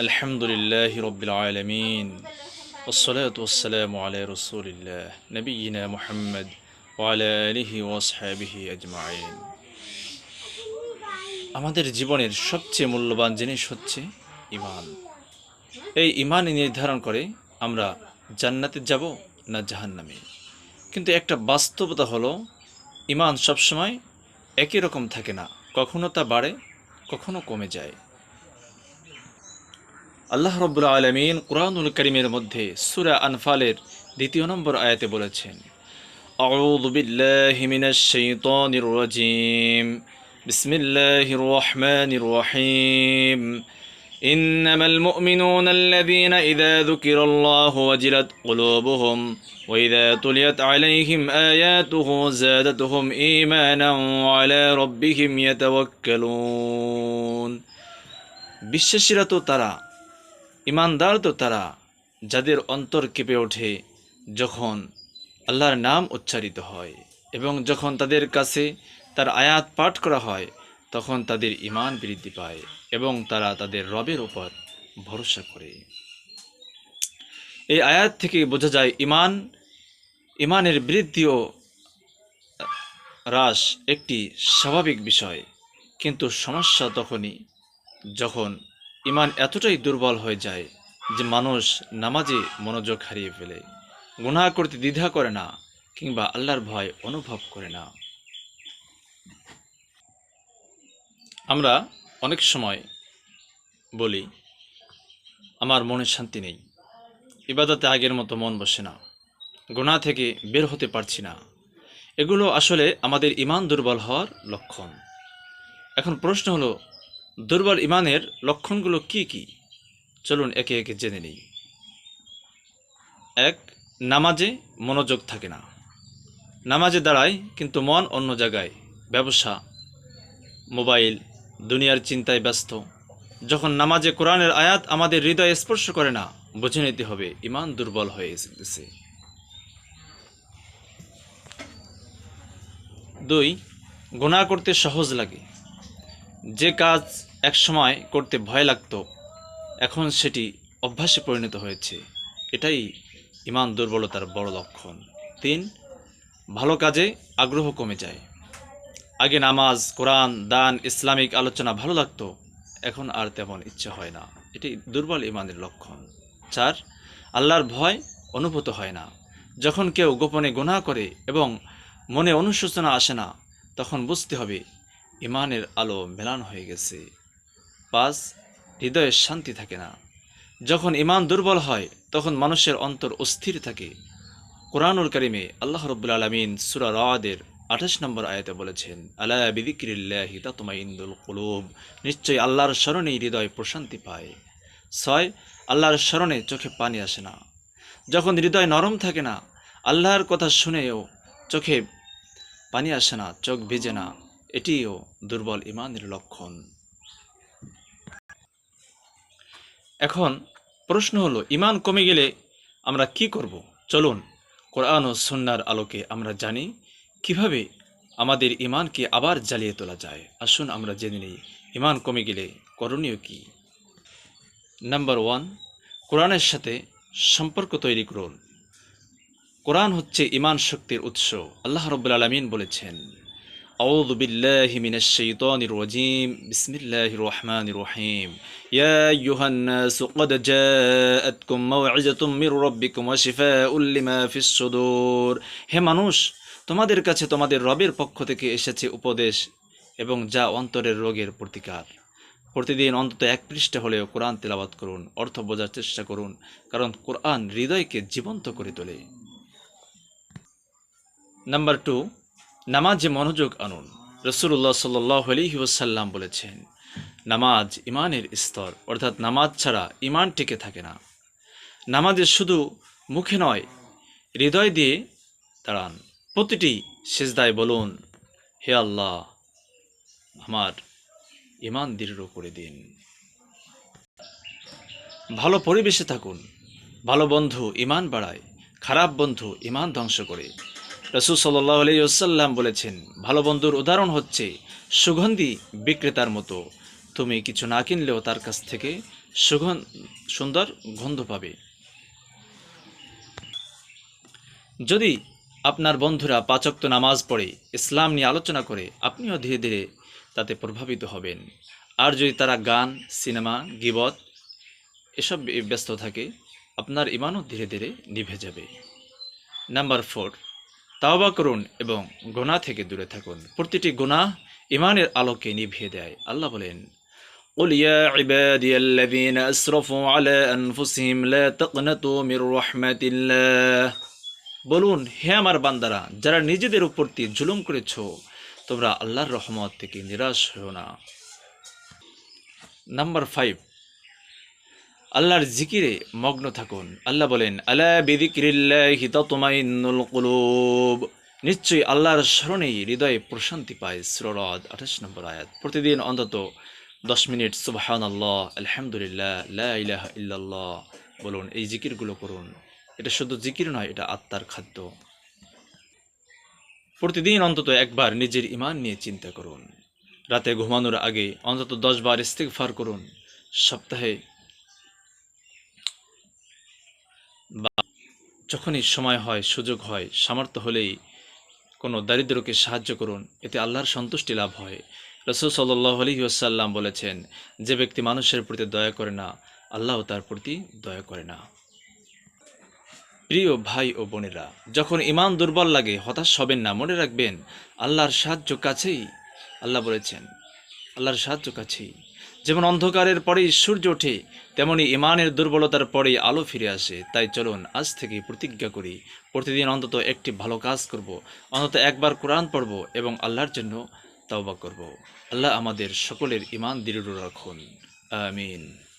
الحمد لله رب العالمين والصلاة والسلام على رسول الله نبينا محمد وعلى آله وأصحابه أجمعين আমাদের জীবনের সবচেয়ে মূল্যবান জিনিস হচ্ছে ইমান এই ইমানই নির্ধারণ করে আমরা জান্নাতে যাব না জাহান্নামে কিন্তু একটা বাস্তবতা হলো ইমান সবসময় একই রকম থাকে না কখনো তা বাড়ে কখনো কমে যায় আল্লাহ রব্বুল আলমিন কোরআনুল করিমের মধ্যে সুরা আনফালের দ্বিতীয় নম্বর আয়াতে বলেছেন أعوذ بالله من الشيطان الرجيم بسم الله الرحمن الرحيم إنما المؤمنون الذين إذا ذكر الله وجلت قلوبهم وإذا تليت عليهم آياته زادتهم إيمانا وعلى ربهم يتوكلون বিশ্বাসীরা তো তারা ইমানদার তো তারা যাদের অন্তর কেঁপে ওঠে যখন আল্লাহর নাম উচ্চারিত হয় এবং যখন তাদের কাছে তার আয়াত পাঠ করা হয়, তখন তাদের ইমান বৃদ্ধি পায় এবং তারা তাদের রবের উপর ভরসা করে। এই আয়াত থেকে বোঝা যায় ইমান ইমানের বৃদ্ধি ও হ্রাস একটি স্বাভাবিক বিষয়, কিন্তু সমস্যা তখনই যখন ইমান এতটাই দুর্বল হয়ে যায় যে মানুষ নামাজে মনোযোগ হারিয়ে ফেলে, গুনাহ করতে দ্বিধা করে না কিংবা আল্লাহর ভয় অনুভব করে না। আমরা অনেক সময় বলি, আমার মনে শান্তি নেই, ইবাদতে আগের মতো মন বসে না, গুনাহ থেকে বের হতে পারছি না। এগুলো আসলে আমাদের ইমান দুর্বল হওয়ার লক্ষণ। এখন প্রশ্ন হলো দুর্বল ইমানের লক্ষণগুলো কি কি? চলুন একে একে জেনে নিই। এক, নামাজে মনোযোগ থাকে না। নামাজে দাঁড়ায়, কিন্তু মন অন্য জায়গায়। ব্যবসা, মোবাইল, দুনিয়ার চিন্তায় ব্যস্ত। যখন নামাজে কোরআনের আয়াত আমাদের হৃদয়ে স্পর্শ করে না, বুঝে নিতে হবে ইমান দুর্বল হয়ে এসেছে। দুই, গুনাহ করতে সহজ লাগে। যে কাজ একসময় করতে ভয় লাগতো। এখন সেটি অভ্যাসে পরিণত হয়েছে। এটাই ইমান দুর্বলতার বড় লক্ষণ। তিন, ভালো কাজে আগ্রহ কমে যায়। আগে নামাজ, কোরআন, দান, ইসলামিক আলোচনা ভালো লাগতো। এখন আর তেমন ইচ্ছে হয় না। এটি দুর্বল ইমানের লক্ষণ। চার, আল্লাহর ভয় অনুভূত হয় না। যখন কেউ গোপনে গুনাহ করে এবং মনে অনুশোচনা আসে না, তখন বুঝতে হবে ইমানের আলো মেলান হয়ে গেছে। পাঁচ হৃদয়ে শান্তি থাকে না। যখন ইমান দুর্বল হয়, তখন মানুষের অন্তর অস্থির থাকে। কোরআনুল করিমে আল্লাহ রব্বুল আলমিন সুরা রাদের আঠাশ নম্বর আয়াতে বলেছেন, আলা বিদিক্রিল্লাহি তাতমাইন্দুল কুলুব। নিশ্চয়ই আল্লাহর স্মরণেই হৃদয় প্রশান্তি পায়। ছয়, আল্লাহর স্মরণে চোখে পানি আসে না। যখন হৃদয় নরম থাকে না, আল্লাহর কথা শুনেও চোখে পানি আসে না, চোখ ভিজে না। এটিও দুর্বল ইমানের লক্ষণ। এখন প্রশ্ন হলো ইমান কমে গেলে আমরা কি করব? চলুন, কোরআন ও সন্ন্যার আলোকে আমরা জানি কীভাবে আমাদের ইমানকে আবার জ্বালিয়ে তোলা যায়। আসুন আমরা জেনে নিই ইমান কমে গেলে করণীয় কি? নাম্বার ওয়ান, কোরআনের সাথে সম্পর্ক তৈরি করুন। কোরআন হচ্ছে ইমান শক্তির উৎস। আল্লাহ রব্বুল আলমিন বলেছেন أعوذ بالله من الشيطان الرجيم بسم الله الرحمن الرحيم يا أيها الناس قد جاءتكم موعظة من ربكم وشفاء لما في الصدور হে মানুষ তোমাদের কাছে তোমাদের রবের পক্ষ থেকে এসেছে উপদেশ এবং যা অন্তরের রোগের প্রতিকার প্রতিদিন অন্তত এক পৃষ্ঠা হলেও কোরআন তেলাবাত করুন অর্থ বোঝার চেষ্টা করুন কারণ কোরআন হৃদয়কে জীবন্ত করে তোলে নাম্বার টু নামাজে মনোযোগ আনুন। রসুল্লাহ সাল্লাহ ওসাল্লাম বলেছেন, নামাজ ইমানের স্তর, অর্থাৎ নামাজ ছাড়া ইমান টিকে থাকে না। নামাজে শুধু মুখে নয়, হৃদয় দিয়ে দাঁড়ান। প্রতিটি সেজদায় বলুন, হে আল্লাহ, আমার ইমান দৃঢ় করে দিন। ভালো পরিবেশে থাকুন, ভালো বন্ধু ইমান বাড়ায়, খারাপ বন্ধু ইমান ধ্বংস করে। রসুল সাল্লাহ আলাইসাল্লাম বলেছেন, ভালো বন্ধুর উদাহরণ হচ্ছে সুগন্ধি বিক্রেতার মতো। তুমি কিছু না কিনলেও তার কাছ থেকে সুগন্ধ সুন্দর গন্ধ পাবে। যদি আপনার বন্ধুরা পাচক্ত নামাজ পড়ে, ইসলাম নিয়ে আলোচনা করে, আপনিও ধীরে ধীরে তাতে প্রভাবিত হবেন। আর যদি তারা গান, সিনেমা, গিবত এসব ব্যস্ত থাকে, আপনার ইমানও ধীরে ধীরে নিভে যাবে। নাম্বার ফোর তাওবা করুন এবং গোনা থেকে দূরে থাকুন প্রতিটি গোনা ইমানের আলোকে নিভিয়ে দেয় আল্লাহ বলেন قل يا عبادي الذين أسرفوا على أنفسهم لا تقنطوا من رحمة الله বলুন হে আমার বান্দারা যারা নিজেদের উপর দিয়ে জুলুম করেছ তোমরা আল্লাহর রহমত থেকে নিরাশ হও না নাম্বার ফাইভ আল্লাহর জিকিরে মগ্ন থাকুন। আল্লাহ বলেন, আলা বিদিকিরিল্লাহি তাতমাইন্নুল কুলুব। নিশ্চয়ই আল্লাহর স্মরণেই হৃদয়ে প্রশান্তি পায় সুররদ আঠাশ নম্বর আয়াত। প্রতিদিন অন্তত দশ মিনিট সুবাহান আল্লাহ আলহামদুলিল্লাহ ইল্লাল্লাহ বলুন, এই জিকিরগুলো করুন। এটা শুধু জিকির নয়, এটা আত্মার খাদ্য। প্রতিদিন অন্তত একবার নিজের ইমান নিয়ে চিন্তা করুন। রাতে ঘুমানোর আগে অন্তত দশ বার ইস্তেগফার করুন। সপ্তাহে বা যখনই সময় হয়, সুযোগ হয়, সামর্থ্য হলেই কোনো দারিদ্রকে সাহায্য করুন। এতে আল্লাহর সন্তুষ্টি লাভ হয়। রসুল সাল্লাহ আলী বলেছেন, যে ব্যক্তি মানুষের প্রতি দয়া করে না, আল্লাহ তার প্রতি দয়া করে না। প্রিয় ভাই ও বোনেরা, যখন ইমান দুর্বল লাগে, হতাশ হবেন না। মনে রাখবেন, আল্লাহর সাহায্য কাছেই। আল্লাহ বলেছেন, আল্লাহর সাহায্য কাছেই। যেমন অন্ধকারের পরেই সূর্য ওঠে তেমনই ইমানের দুর্বলতার পরেই আলো ফিরে আসে। তাই চলুন আজ থেকে প্রতিজ্ঞা করি, প্রতিদিন অন্তত একটি ভালো কাজ করব, অন্তত একবার কোরআন পড়ব এবং আল্লাহর জন্য তাওবা করব। আল্লাহ আমাদের সকলের ইমান দৃঢ় রাখুন। আমিন।